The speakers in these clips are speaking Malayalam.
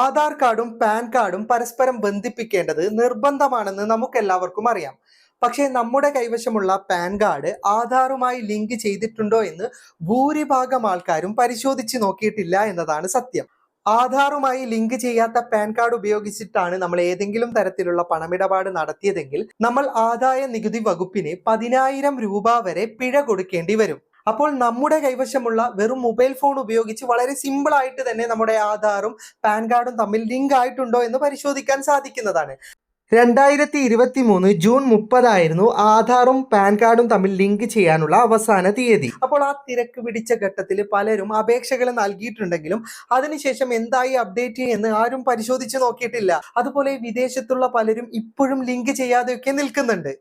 ആധാർ കാർഡും പാൻ കാർഡും പരസ്പരം ബന്ധിപ്പിക്കേണ്ടത് നിർബന്ധമാണെന്ന് നമുക്കെല്ലാവർക്കും അറിയാം. പക്ഷേ നമ്മുടെ കൈവശമുള്ള പാൻ കാർഡ് ആധാറുമായി ലിങ്ക് ചെയ്തിട്ടുണ്ടോ എന്ന് ഭൂരിഭാഗം ആൾക്കാരും പരിശോധിച്ച് നോക്കിയിട്ടില്ല എന്നതാണ് സത്യം. ആധാറുമായി ലിങ്ക് ചെയ്യാത്ത പാൻ കാർഡ് ഉപയോഗിച്ചിട്ടാണ് നമ്മൾ ഏതെങ്കിലും തരത്തിലുള്ള പണമിടപാട് നടത്തിയതെങ്കിൽ നമ്മൾ ആദായ നികുതി വകുപ്പിന് പതിനായിരം രൂപ വരെ പിഴ കൊടുക്കേണ്ടി വരും. അപ്പോൾ നമ്മുടെ കൈവശമുള്ള വെറും മൊബൈൽ ഫോൺ ഉപയോഗിച്ച് വളരെ സിമ്പിൾ ആയിട്ട് തന്നെ നമ്മുടെ ആധാറും പാൻ കാർഡും തമ്മിൽ ലിങ്ക് ആയിട്ടുണ്ടോ എന്ന് പരിശോധിക്കാൻ സാധിക്കുന്നതാണ്. രണ്ടായിരത്തി ഇരുപത്തി മൂന്ന് ജൂൺ മുപ്പതായിരുന്നു ആധാറും പാൻ കാർഡും തമ്മിൽ ലിങ്ക് ചെയ്യാനുള്ള അവസാന തീയതി. അപ്പോൾ ആ തിരക്ക് പിടിച്ച ഘട്ടത്തിൽ പലരും അപേക്ഷകൾ നൽകിയിട്ടുണ്ടെങ്കിലും അതിനുശേഷം എന്തായി അപ്ഡേറ്റ് എന്ന് ആരും പരിശോധിച്ച് നോക്കിയിട്ടില്ല. അതുപോലെ വിദേശത്തുള്ള പലരും ഇപ്പോഴും ലിങ്ക് ചെയ്യാതെയൊക്കെ നിൽക്കുന്നുണ്ട്.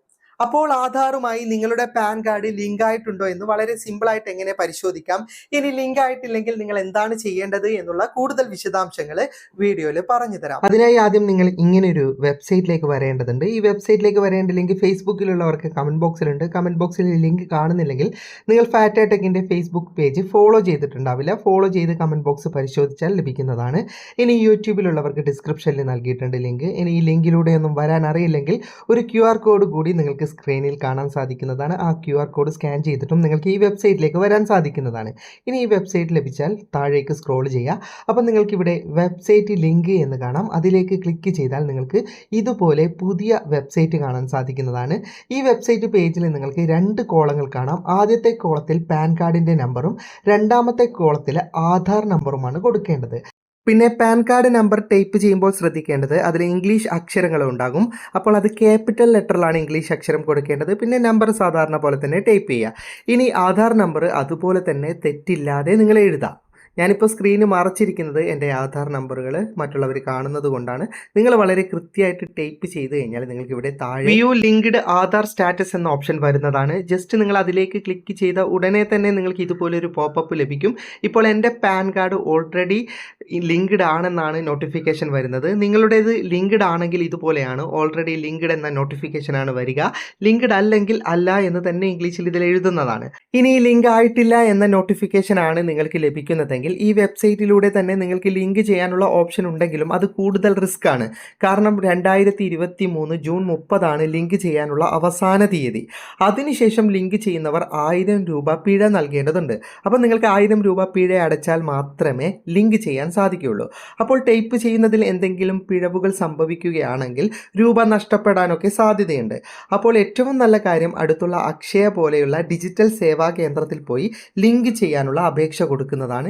അപ്പോൾ ആധാറുമായി നിങ്ങളുടെ പാൻ കാർഡ് ലിങ്ക് ആയിട്ടുണ്ടോ എന്ന് വളരെ സിമ്പിൾ ആയിട്ട് എങ്ങനെ പരിശോധിക്കാം? ഇനി ലിങ്ക് ആയിട്ടില്ലെങ്കിൽ നിങ്ങൾ എന്താണ് ചെയ്യേണ്ടത് എന്നുള്ള കൂടുതൽ വിശദാംശങ്ങൾ വീഡിയോയിൽ പറഞ്ഞു തരാം അതിനായി ആദ്യം നിങ്ങൾ ഇങ്ങനെ ഒരു വെബ്സൈറ്റിലേക്ക് വരേണ്ടതുണ്ട്. ഈ വെബ്സൈറ്റിലേക്ക് വരേണ്ട ലിങ്ക് ഫേസ്ബുക്കിലുള്ളവർക്ക് കമന്റ് ബോക്സിലുണ്ട് കമന്റ് ബോക്സിൽ ലിങ്ക് കാണുന്നില്ലെങ്കിൽ നിങ്ങൾ ഫാറ്റ് ടെക്കിന്റെ ഫേസ്ബുക്ക് പേജ് ഫോളോ ചെയ്തിട്ടുണ്ടാവില്ല. ഫോളോ ചെയ്ത് കമന്റ് ബോക്സ് പരിശോധിച്ചാൽ ലഭിക്കുന്നതാണ്. ഇനി യൂട്യൂബിലുള്ളവർക്ക് ഡിസ്ക്രിപ്ഷനിൽ നൽകിയിട്ടുണ്ട് ലിങ്ക്. ഇനി ഈ ലിങ്കിലൂടെ ഒന്നും വരാൻ അറിയില്ലെങ്കിൽ ഒരു ക്യു കോഡ് കൂടി നിങ്ങൾക്ക് സ്ക്രീനിൽ കാണാൻ സാധിക്കുന്നതാണ്. ആ ക്യു ആർ കോഡ് സ്കാൻ ചെയ്തിട്ടും നിങ്ങൾക്ക് ഈ വെബ്സൈറ്റിലേക്ക് വരാൻ സാധിക്കുന്നതാണ്. ഇനി ഈ വെബ്സൈറ്റ് ലഭിച്ചാൽ താഴേക്ക് സ്ക്രോൾ ചെയ്യുക. അപ്പോൾ നിങ്ങൾക്കിവിടെ വെബ്സൈറ്റ് ലിങ്ക് എന്ന് കാണാം. അതിലേക്ക് ക്ലിക്ക് ചെയ്താൽ നിങ്ങൾക്ക് ഇതുപോലെ പുതിയ വെബ്സൈറ്റ് കാണാൻ സാധിക്കുന്നതാണ്. ഈ വെബ്സൈറ്റ് പേജിൽ നിങ്ങൾക്ക് രണ്ട് കോളങ്ങൾ കാണാം. ആദ്യത്തെ കോളത്തിൽ പാൻ കാർഡിന്റെ നമ്പറും രണ്ടാമത്തെ കോളത്തിൽ ആധാർ നമ്പറുമാണ് കൊടുക്കേണ്ടത്. പിന്നെ പാൻ കാർഡ് നമ്പർ ടൈപ്പ് ചെയ്യുമ്പോൾ ശ്രദ്ധിക്കേണ്ടത് അതിൽ ഇംഗ്ലീഷ് അക്ഷരങ്ങൾ ഉണ്ടാകും. അപ്പോൾ അത് ക്യാപിറ്റൽ ലെറ്ററിലാണ് ഇംഗ്ലീഷ് അക്ഷരം കൊടുക്കേണ്ടത്. പിന്നെ നമ്പർ സാധാരണ പോലെ തന്നെ ടൈപ്പ് ചെയ്യുക. ഇനി ആധാർ നമ്പർ അതുപോലെ തന്നെ തെറ്റില്ലാതെ നിങ്ങൾ എഴുതാം. ഞാനിപ്പോൾ സ്ക്രീന് മറച്ചിരിക്കുന്നത് എന്റെ ആധാർ നമ്പറുകൾ മറ്റുള്ളവർ കാണുന്നത് കൊണ്ടാണ്. നിങ്ങൾ വളരെ കൃത്യമായിട്ട് ടൈപ്പ് ചെയ്ത് കഴിഞ്ഞാൽ നിങ്ങൾക്ക് ഇവിടെ താഴെ വ്യൂ ലിങ്ക്ഡ് ആധാർ സ്റ്റാറ്റസ് എന്ന ഓപ്ഷൻ വരുന്നതാണ്. ജസ്റ്റ് നിങ്ങൾ അതിലേക്ക് ക്ലിക്ക് ചെയ്ത ഉടനെ തന്നെ നിങ്ങൾക്ക് ഇതുപോലൊരു പോപ്പപ്പ് ലഭിക്കും. ഇപ്പോൾ എന്റെ പാൻ കാർഡ് ഓൾറെഡി ലിങ്ക്ഡ് ആണെന്നാണ് നോട്ടിഫിക്കേഷൻ വരുന്നത്. നിങ്ങളുടേത് ലിങ്ക്ഡ് ആണെങ്കിൽ ഇതുപോലെയാണ്. ഓൾറെഡി ലിങ്ക്ഡ് എന്ന നോട്ടിഫിക്കേഷൻ ആണ് വരിക. ലിങ്ക്ഡ് അല്ലെങ്കിൽ അല്ല എന്ന് തന്നെ ഇംഗ്ലീഷിൽ ഇതിൽ എഴുതുന്നതാണ്. ഇനി ലിങ്ക് ആയിട്ടില്ല എന്ന നോട്ടിഫിക്കേഷൻ ആണ് നിങ്ങൾക്ക് ലഭിക്കുന്നതെങ്കിൽ ഈ വെബ്സൈറ്റിലൂടെ തന്നെ നിങ്ങൾക്ക് ലിങ്ക് ചെയ്യാനുള്ള ഓപ്ഷൻ ഉണ്ടെങ്കിലും അത് കൂടുതൽ റിസ്ക് ആണ്. കാരണം രണ്ടായിരത്തി ഇരുപത്തി മൂന്ന് ജൂൺ മുപ്പതാണ് ലിങ്ക് ചെയ്യാനുള്ള അവസാന തീയതി. അതിനുശേഷം ലിങ്ക് ചെയ്യുന്നവർ ആയിരം രൂപ പിഴ നൽകേണ്ടതുണ്ട്. അപ്പോൾ നിങ്ങൾക്ക് ആയിരം രൂപ പിഴ അടച്ചാൽ മാത്രമേ ലിങ്ക് ചെയ്യാൻ സാധിക്കുകയുള്ളൂ. അപ്പോൾ ടൈപ്പ് ചെയ്യുന്നതിൽ എന്തെങ്കിലും പിഴവുകൾ സംഭവിക്കുകയാണെങ്കിൽ രൂപ നഷ്ടപ്പെടാനൊക്കെ സാധ്യതയുണ്ട്. അപ്പോൾ ഏറ്റവും നല്ല കാര്യം അടുത്തുള്ള അക്ഷയ പോലെയുള്ള ഡിജിറ്റൽ സേവാ കേന്ദ്രത്തിൽ പോയി ലിങ്ക് ചെയ്യാനുള്ള അപേക്ഷ കൊടുക്കുന്നതാണ്